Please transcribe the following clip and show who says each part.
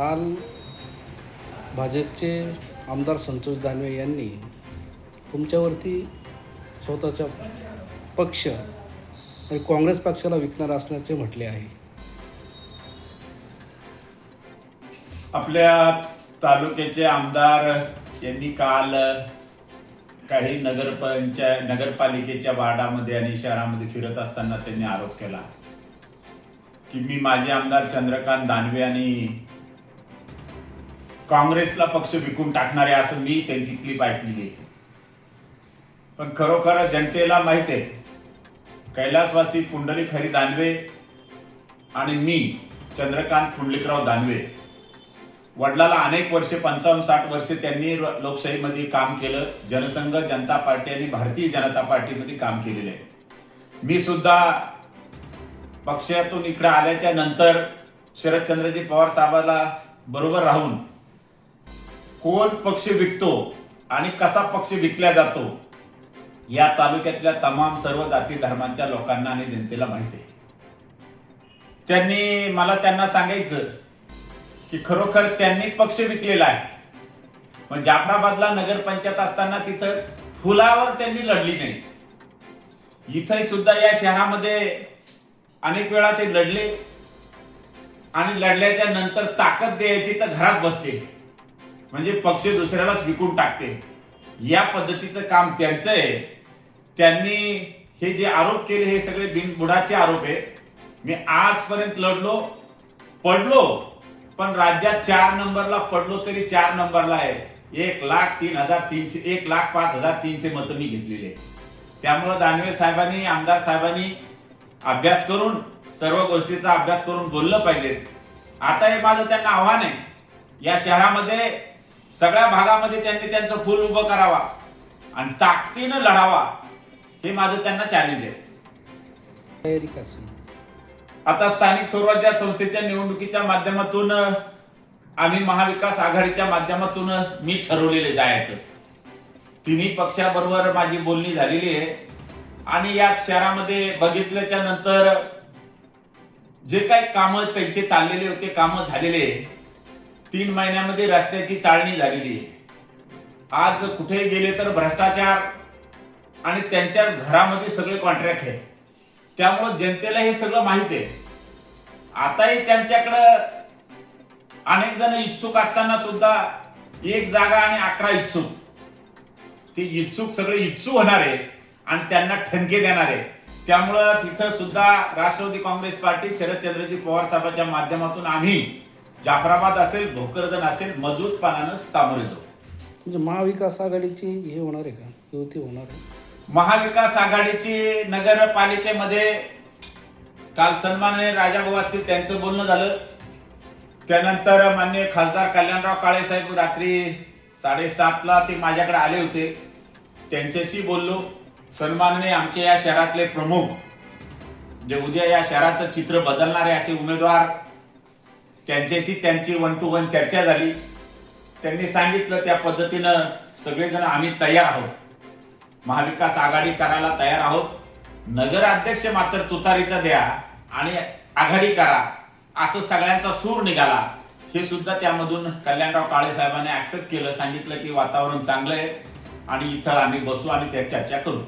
Speaker 1: काल भाजपचे आमदार संतोष दानवे यांनी तुमच्यावरती स्वतःचा पक्ष आणि काँग्रेस पक्षाला विकणार असल्याचे म्हटले आहे.
Speaker 2: आपल्या तालुक्याचे आमदार यांनी काल काही नगरपंचाय नगरपालिकेच्या वार्डामध्ये आणि शहरामध्ये फिरत असताना त्यांनी आरोप केला की मी माझे आमदार चंद्रकांत दानवे आणि काँग्रेसला पक्ष विकून टाकणारे असं मी त्यांची क्लिप ऐकलेली आहे. पण खरोखर जनतेला माहीत आहे कैलासवासी पुंडलिक हरी दानवे आणि मी चंद्रकांत पुंडलिकराव दानवे वडिलाला अनेक वर्षे पंचावन्न साठ वर्षे त्यांनी लोकशाहीमध्ये काम केलं जनसंघ जनता पार्टी आणि भारतीय जनता पार्टीमध्ये काम केलेलं आहे. मी सुद्धा पक्षातून इकडे आल्याच्यानंतर शरदचंद्रजी पवार साहेबाला बरोबर राहून कोण पक्ष विकतो आणि कसा पक्ष विकला जातो या तालुक्यातल्या तमाम सर्व जाती धर्मांच्या लोकांना आणि जनतेला माहिती आहे. त्यांनी मला त्यांना सांगायचं की खरोखर त्यांनी पक्ष विकलेला आहे. मग जाफराबादला नगरपंचायत असताना तिथं फुलावर त्यांनी लढली नाही. इथं सुद्धा या शहरामध्ये अनेक वेळा ते लढले आणि लढल्याच्या नंतर ताकद द्यायची तर घरात बसते. म्हणजे पक्ष दुसऱ्यालाच विकून टाकते. या पद्धतीचं काम त्यांचं आहे. त्यांनी हे जे आरोप केले हे सगळे बिनबुडाचे आरोप आहे मी आजपर्यंत लढलो पडलो पण राज्यात चार नंबरला पडलो तरी चार नंबरला आहे. एक लाख तीन हजार तीनशे एक लाख पाच हजार तीनशे मतं मी घेतलेली आहे त्यामुळं दानवे साहेबांनी आमदार साहेबांनी अभ्यास करून सर्व गोष्टीचा अभ्यास करून बोललं पाहिजे आता हे माझं त्यांना आव्हान आहे. या शहरामध्ये सगळ्या भागामध्ये त्यांनी त्यांचं फुल उभं करावा आणि ताकदीनं लढावा हे माझं त्यांना चॅलेंज आहे आता स्थानिक स्वराज्य संस्थेच्या निवडणुकीच्या माध्यमातून आम्ही महाविकास आघाडीच्या माध्यमातून मी ठरवलेले जायचं तिन्ही पक्षाबरोबर माझी बोलणी झालेली आहे आणि या शहरामध्ये बघितल्याच्या नंतर जे काही कामं त्यांचे चाललेले होते कामं झालेले आहे. तीन महिन्यामध्ये रस्त्याची चाळणी झालेली आहे. आज कुठे गेले तर भ्रष्टाचार आणि त्यांच्या घरामध्ये सगळे कॉन्ट्रॅक्ट आहे त्यामुळं जनतेला हे सगळं माहीत आहे. आताही त्यांच्याकडं अनेक जण इच्छुक असताना सुद्धा एक जागा आणि अकरा इच्छुक. ते इच्छुक सगळे इच्छुक होणार आहे आणि त्यांना ठणके देणार आहे त्यामुळं तिथं सुद्धा राष्ट्रवादी काँग्रेस पार्टी शरदचंद्रजी पवार साहेबांच्या माध्यमातून आम्ही जाफराबाद असेल भोकरदन असेल मजबूतपणानं सामोरे जाऊ.
Speaker 1: म्हणजे महाविकास आघाडीची हे होणार आहे का? युती होणार आहे?
Speaker 2: महाविकास आघाडीची नगरपालिकेमध्ये काल सन्माननीय राजाभाऊ असतील त्यांचं बोलणं झालं. त्यानंतर मान्य खासदार कल्याणराव काळे साहेब रात्री साडेसातला ते माझ्याकडे आले होते. त्यांच्याशी बोललो. सन्माननीय आमच्या या शहरातले प्रमुख जे उद्या या शहराचं चित्र बदलणारे असे उमेदवार त्यांच्याशी त्यांची वन टू वन चर्चा झाली. त्यांनी सांगितलं त्या पद्धतीनं सगळेजण आम्ही तयार आहोत. महाविकास आघाडी करायला तयार आहोत. नगराध्यक्ष मात्र तुतारीचा द्या आणि आघाडी करा. असं सगळ्यांचा सूर निघाला. हे सुद्धा त्यामधून कल्याणराव काळे साहेबांनी ऍक्सेप्ट केलं सांगितलं की वातावरण चांगलं आहे. आणि इथं आम्ही बसू आणि त्या चर्चा करू.